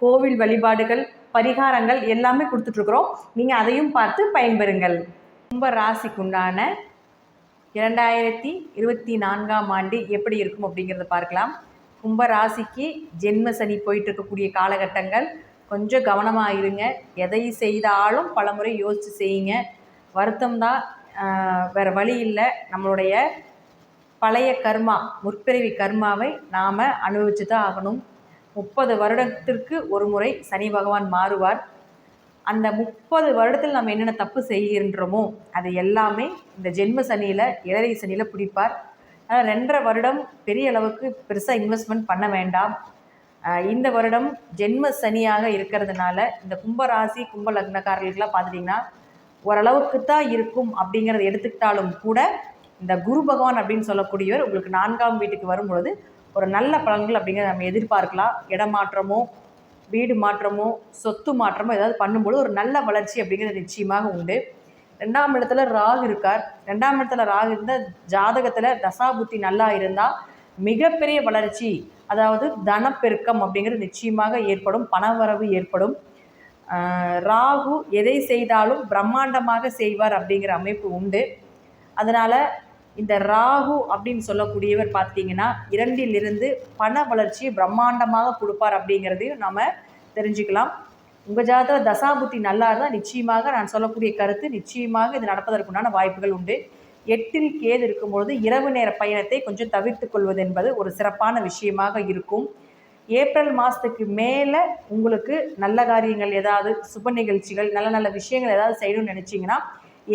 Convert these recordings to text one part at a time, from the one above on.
கோவில் வழிபாடுகள் பரிகாரங்கள் எல்லாமே கொடுத்துட்ருக்குறோம். நீங்கள் அதையும் பார்த்து பயன்பெறுங்கள். கும்ப ராசிக்குண்டான இரண்டாயிரத்தி இருபத்தி நான்காம் ஆண்டு எப்படி இருக்கும் அப்படிங்கிறத பார்க்கலாம். கும்ப ராசிக்கு ஜென்ம சனி போயிட்டு இருக்கக்கூடிய காலகட்டங்கள். கொஞ்சம் கவனமாக இருங்க. எதை செய்தாலும் பலமுறை யோசித்து செய்யுங்க. வருத்தம் தான் வேறு வழி இல்லை. நம்மளுடைய பழைய கர்மா முற்பிறவி கர்மாவை நாம் அனுபவிச்சு தான் ஆகணும். முப்பது வருடத்திற்கு ஒரு முறை சனி பகவான் மாறுவார். அந்த முப்பது வருடத்தில் நம்ம என்னென்ன தப்பு செய்கின்றோமோ அது எல்லாமே இந்த ஜென்ம சனியில் இளரை சனியில் பிடிப்பார். அதனால் ரெண்டரை வருடம் பெரிய அளவுக்கு பெருசாக இன்வெஸ்ட்மெண்ட் பண்ண வேண்டாம். இந்த வருடம் ஜென்ம சனியாக இருக்கிறதுனால இந்த கும்பராசி கும்ப லக்னக்காரர்களுக்கெல்லாம் பார்த்துட்டிங்கன்னா ஓரளவுக்கு தான் இருக்கும் அப்படிங்கிறத எடுத்துக்கிட்டாலும் கூட இந்த குரு பகவான் அப்படின்னு சொல்லக்கூடியவர் உங்களுக்கு நான்காம் வீட்டுக்கு வரும்பொழுது ஒரு நல்ல பலன்கள் அப்படிங்கிறத நம்ம எதிர்பார்க்கலாம். இடமாற்றமோ வீடு மாற்றமோ சொத்து மாற்றமோ ஏதாவது பண்ணும்போது ஒரு நல்ல வளர்ச்சி அப்படிங்கிறது நிச்சயமாக உண்டு. ரெண்டாம் இடத்துல ராகு இருக்கார். ரெண்டாம் இடத்துல ராகு இருந்தால் ஜாதகத்தில் தசாபுத்தி நல்லா இருந்தால் மிகப்பெரிய வளர்ச்சி அதாவது தனப்பெருக்கம் அப்படிங்கிறது நிச்சயமாக ஏற்படும் பணவரவு ஏற்படும். ராகு எதை செய்தாலும் பிரம்மாண்டமாக செய்வார் அப்படிங்கிற அமைப்பு உண்டு. அதனால் இந்த ராகு அப்படின்னு சொல்லக்கூடியவர் பார்த்தீங்கன்னா இரண்டிலிருந்து பண வளர்ச்சியை பிரம்மாண்டமாக கொடுப்பார் அப்படிங்கிறதையும் நம்ம தெரிஞ்சுக்கலாம். உங்கள் ஜாதக தசாபுத்தி நல்லா இருந்தால் நிச்சயமாக நான் சொல்லக்கூடிய கருத்து நிச்சயமாக இது நடப்பதற்குண்டான வாய்ப்புகள் உண்டு. எட்டில் கேது இருக்கும்பொழுது இரவு நேர பயணத்தை கொஞ்சம் தவிர்த்து கொள்வது என்பது ஒரு சிறப்பான விஷயமாக இருக்கும். ஏப்ரல் மாதத்துக்கு மேலே உங்களுக்கு நல்ல காரியங்கள் ஏதாவது சுப நிகழ்ச்சிகள் நல்ல நல்ல விஷயங்கள் ஏதாவது செய்யணும்னு நினச்சிங்கன்னா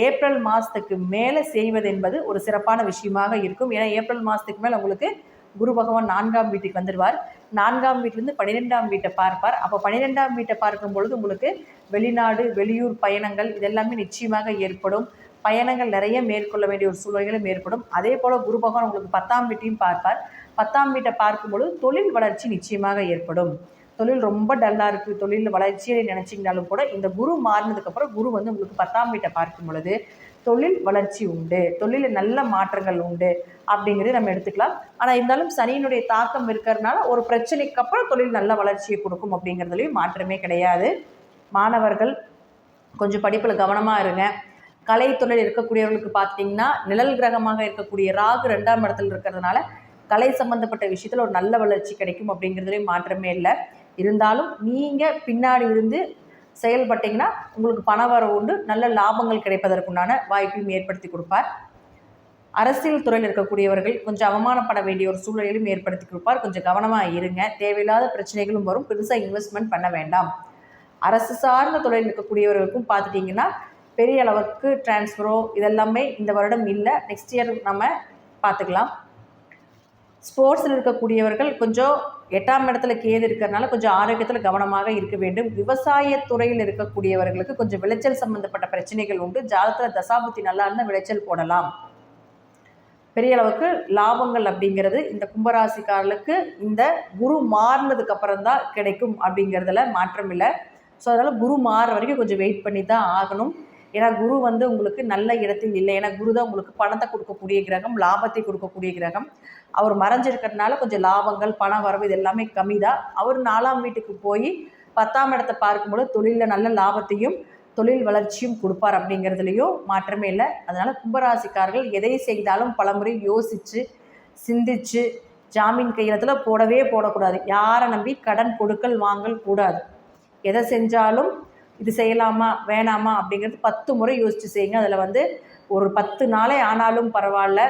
ஏப்ரல் மாதத்துக்கு மேலே செய்வது என்பது ஒரு சிறப்பான விஷயமாக இருக்கும். ஏன்னா ஏப்ரல் மாதத்துக்கு மேலே உங்களுக்கு குரு பகவான் நான்காம் வீட்டுக்கு வந்துடுவார். நான்காம் வீட்டிலேருந்து பன்னிரெண்டாம் வீட்டை பார்ப்பார். அப்போ பன்னிரெண்டாம் வீட்டை பார்க்கும் பொழுது உங்களுக்கு வெளிநாடு வெளியூர் பயணங்கள் இதெல்லாமே நிச்சயமாக ஏற்படும். பயணங்கள் நிறைய மேற்கொள்ள வேண்டிய ஒரு சூழ்நிலைகளும் ஏற்படும். அதே போல் குரு பகவான் உங்களுக்கு பத்தாம் வீட்டையும் பார்ப்பார். பத்தாம் வீட்டை பார்க்கும்பொழுது தொழில் வளர்ச்சி நிச்சயமாக ஏற்படும். தொழில் ரொம்ப டல்லாக இருக்குது தொழில் வளர்ச்சியை நினச்சிங்கனாலும் கூட இந்த குரு மாறினதுக்கப்புறம் குரு வந்து உங்களுக்கு பத்தாம் வீட்டை பார்க்கும் பொழுது தொழில் வளர்ச்சி உண்டு தொழிலில் நல்ல மாற்றங்கள் உண்டு அப்படிங்கிறத நம்ம எடுத்துக்கலாம். ஆனால் இருந்தாலும் சனியினுடைய தாக்கம் இருக்கிறதுனால ஒரு பிரச்சனைக்கு அப்புறம் தொழில் நல்ல வளர்ச்சியை கொடுக்கும் அப்படிங்கிறதுலையும் மாற்றமே கிடையாது. மாணவர்கள் கொஞ்சம் படிப்பில் கவனமாக இருங்க. கலைத்துறையில் இருக்கக்கூடியவர்களுக்கு பார்த்தீங்கன்னா நிழல் கிரகமாக இருக்கக்கூடிய ராகு ரெண்டாம் இடத்துல இருக்கிறதுனால கலை சம்பந்தப்பட்ட விஷயத்தில் ஒரு நல்ல வளர்ச்சி கிடைக்கும் அப்படிங்கிறதுலையும் மாற்றமே இல்லை. இருந்தாலும் நீங்கள் பின்னாடி இருந்து செயல்பட்டீங்கன்னா உங்களுக்கு பண வரவு உண்டு நல்ல லாபங்கள் கிடைப்பதற்குண்டான வாய்ப்பையும் ஏற்படுத்தி கொடுப்பார். அரசியல் துறையில் இருக்கக்கூடியவர்கள் கொஞ்சம் அவமானப்பட வேண்டிய ஒரு சூழலையும் ஏற்படுத்தி கொடுப்பார். கொஞ்சம் கவனமாக இருங்க. தேவையில்லாத பிரச்சனைகளும் வரும். பெருசாக இன்வெஸ்ட்மெண்ட் பண்ண வேண்டாம். அரசு சார்ந்த துறையில் இருக்கக்கூடியவர்களுக்கும் பார்த்துட்டிங்கன்னா பெரிய அளவுக்கு டிரான்ஸ்ஃபரோ இதெல்லாமே இந்த வருடம் இல்லை. நெக்ஸ்ட் இயர் நம்ம பார்த்துக்கலாம். ஸ்போர்ட்ஸில் இருக்கக்கூடியவர்கள் கொஞ்சம் எட்டாம் இடத்துல கேது இருக்கிறதுனால கொஞ்சம் ஆரோக்கியத்தில் கவனமாக இருக்க வேண்டும். விவசாயத்துறையில் இருக்கக்கூடியவர்களுக்கு கொஞ்சம் விளைச்சல் சம்பந்தப்பட்ட பிரச்சனைகள் உண்டு. ஜாதத்தில் தசாபுத்தி நல்லா இருந்தால் விளைச்சல் போடலாம். பெரிய அளவுக்கு லாபங்கள் அப்படிங்கிறது இந்த கும்பராசிக்காரர்களுக்கு இந்த குரு மாறினதுக்கு அப்புறம் தான் கிடைக்கும் அப்படிங்கிறதுல மாற்றம் இல்லை. ஸோ அதனால் குரு மாறுற வரைக்கும் கொஞ்சம் வெயிட் பண்ணி தான் ஆகணும். ஏன்னா குரு வந்து உங்களுக்கு நல்ல இடத்தில் இல்லை. ஏன்னா குரு தான் உங்களுக்கு பணத்தை கொடுக்கக்கூடிய கிரகம் லாபத்தை கொடுக்கக்கூடிய கிரகம். அவர் மறைஞ்சிருக்கிறதுனால கொஞ்சம் லாபங்கள் பண வரவு இது எல்லாமே கம்மி தான் அவர் நாலாம் வீட்டுக்கு போய் பத்தாம் இடத்தை பார்க்கும்போது தொழிலில் நல்ல லாபத்தையும் தொழில் வளர்ச்சியும் கொடுப்பார் அப்படிங்கிறதுலையும் மாற்றமே இல்லை. அதனால் கும்பராசிக்காரர்கள் எதை செய்தாலும் பலமுறை யோசித்து சிந்திச்சு ஜாமீன் கையெழுத்தில் போடவே போடக்கூடாது. யாரை நம்பி கடன் கொடுக்கல் வாங்கல் கூடாது. எதை செஞ்சாலும் இது செய்யலாமா வேணாமா அப்படிங்கிறது பத்து முறை யோசித்து செய்யுங்க. அதில் வந்து ஒரு பத்து நாளே ஆனாலும் பரவாயில்ல.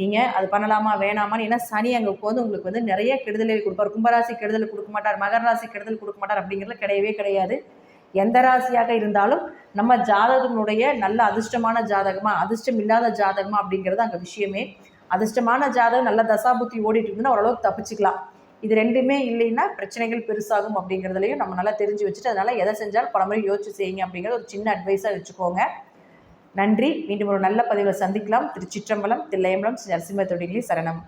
நீங்கள் அது பண்ணலாமா வேணாமான்னு ஏன்னா சனி அங்கே போது உங்களுக்கு வந்து நிறைய கெடுதலை கொடுப்பார். கும்பராசி கெடுதல் கொடுக்க மாட்டார் மகர ராசி கெடுதல் கொடுக்க மாட்டார் அப்படிங்கிறது கிடையவே கிடையாது. எந்த ராசியாக இருந்தாலும் நம்ம ஜாதகனுடைய நல்ல அதிர்ஷ்டமான ஜாதகமாக அதிர்ஷ்டம் இல்லாத ஜாதகமாக அப்படிங்கிறது அங்கே விஷயமே. அதிர்ஷ்டமான ஜாதகம் நல்ல தசாபுத்தி ஓடிட்டு இருந்ததுன்னா ஓரளவுக்கு தப்பிச்சுக்கலாம். இது ரெண்டுமே இல்லைன்னா பிரச்சனைகள் பெருசாகும் அப்படிங்கிறதுலையும் நம்ம நல்லா தெரிஞ்சு வச்சுட்டு அதனால் எதை செஞ்சாலும் பலமுறை யோசிச்சு செய்யுங்க அப்படிங்கிறது ஒரு சின்ன அட்வைஸாக வச்சுக்கோங்க. நன்றி. மீண்டும் ஒரு நல்ல பதிவில் சந்திக்கலாம். திருச்சிற்றம்பலம் தில்லையம்பலம் நரசிம்மத்தொடிகளே சரணம்.